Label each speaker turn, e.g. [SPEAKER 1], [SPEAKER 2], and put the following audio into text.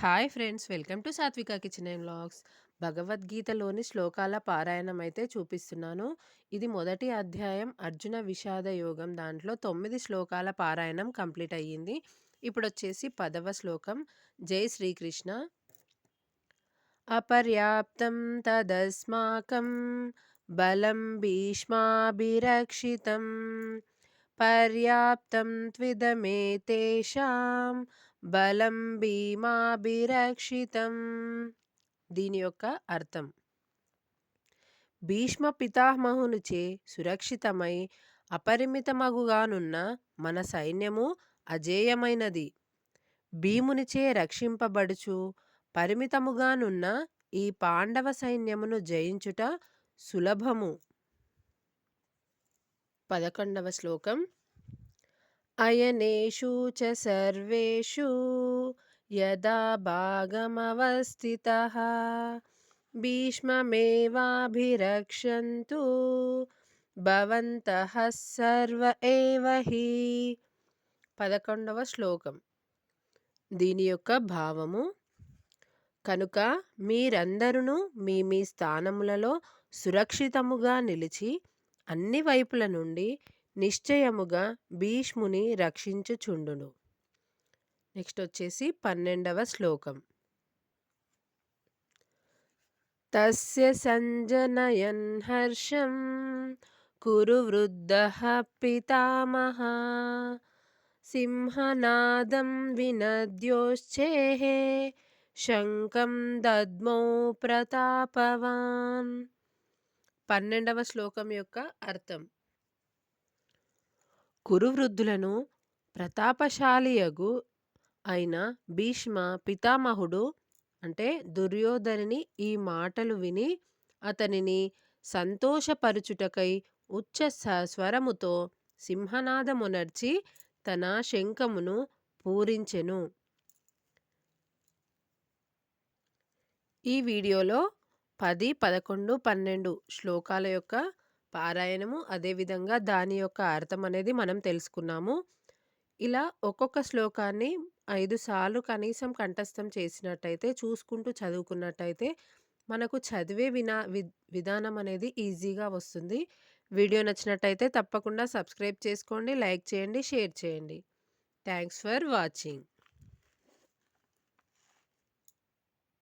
[SPEAKER 1] Hi friends welcome to Satvika kitchen and vlogs భగవద్గీతలోని శ్లోకాల పారాయణం అయితే చూపిస్తున్నాను. ఇది మొదటి అధ్యాయం అర్జున విషాద యోగం. దాంట్లో తొమ్మిది శ్లోకాల పారాయణం కంప్లీట్ అయ్యింది. ఇప్పుడు వచ్చేసి పదవ శ్లోకం. జై శ్రీకృష్ణ. అపర్యాప్తం తదస్మాకం బలం భీష్మాభిరక్షితం. పర్యాప్తం త్విదమే తేషాం బలం భీమాభిరక్షితం. దీని యొక్క అర్థం. భీష్మ పితామహునిచే సురక్షితమై అపరిమితమగుగానున్న మన సైన్యము అజేయమైనది. భీమునిచే రక్షింపబడుచు పరిమితముగానున్న ఈ పాండవ సైన్యమును జయించుట సులభము. పదకొండవ శ్లోకం. అయనేషు చ సర్వేషు యదా భాగమవస్థిత భీష్మమేవాభిరక్షంతు భవంతః సర్వ ఏవహి పదకొండవ శ్లోకం దీని యొక్క భావము కనుక మీరందరూ మీ మీ స్థానములలో సురక్షితముగా నిలిచి అన్ని వైపుల నుండి నిశ్చయముగా భీష్ముని రక్షించుచుండును. నెక్స్ట్ వచ్చేసి పన్నెండవ శ్లోకం. తస్య సంజనయన్ హర్షం కురు వృద్ధ పితామహ సింహనాదం వినద్యోశ్చేహ శంఖం దద్మౌ ప్రతాపవాన్. పన్నెండవ శ్లోకం యొక్క అర్థం. కురువృద్ధులను ప్రతాపశాలియగు అయిన భీష్మ పితామహుడు అంటే దుర్యోధనుని ఈ మాటలు విని అతనిని సంతోషపరుచుటకై ఉచ్చ స్వరముతో సింహనాదమునర్చి తన శంఖమును పూరించెను. ఈ వీడియోలో పది పదకొండు పన్నెండు శ్లోకాల యొక్క పారాయణము అదేవిధంగా దాని యొక్క అర్థం అనేది మనం తెలుసుకున్నాము. ఇలా ఒక్కొక్క శ్లోకాన్ని ఐదు సార్లు కనీసం కంఠస్థం చేసినట్టయితే చూసుకుంటూ చదువుకున్నట్టయితే మనకు చదివే వినా విధానం అనేది ఈజీగా వస్తుంది. వీడియో నచ్చినట్టయితే తప్పకుండా సబ్స్క్రైబ్ చేసుకోండి లైక్ చేయండి షేర్ చేయండి. Thanks for watching.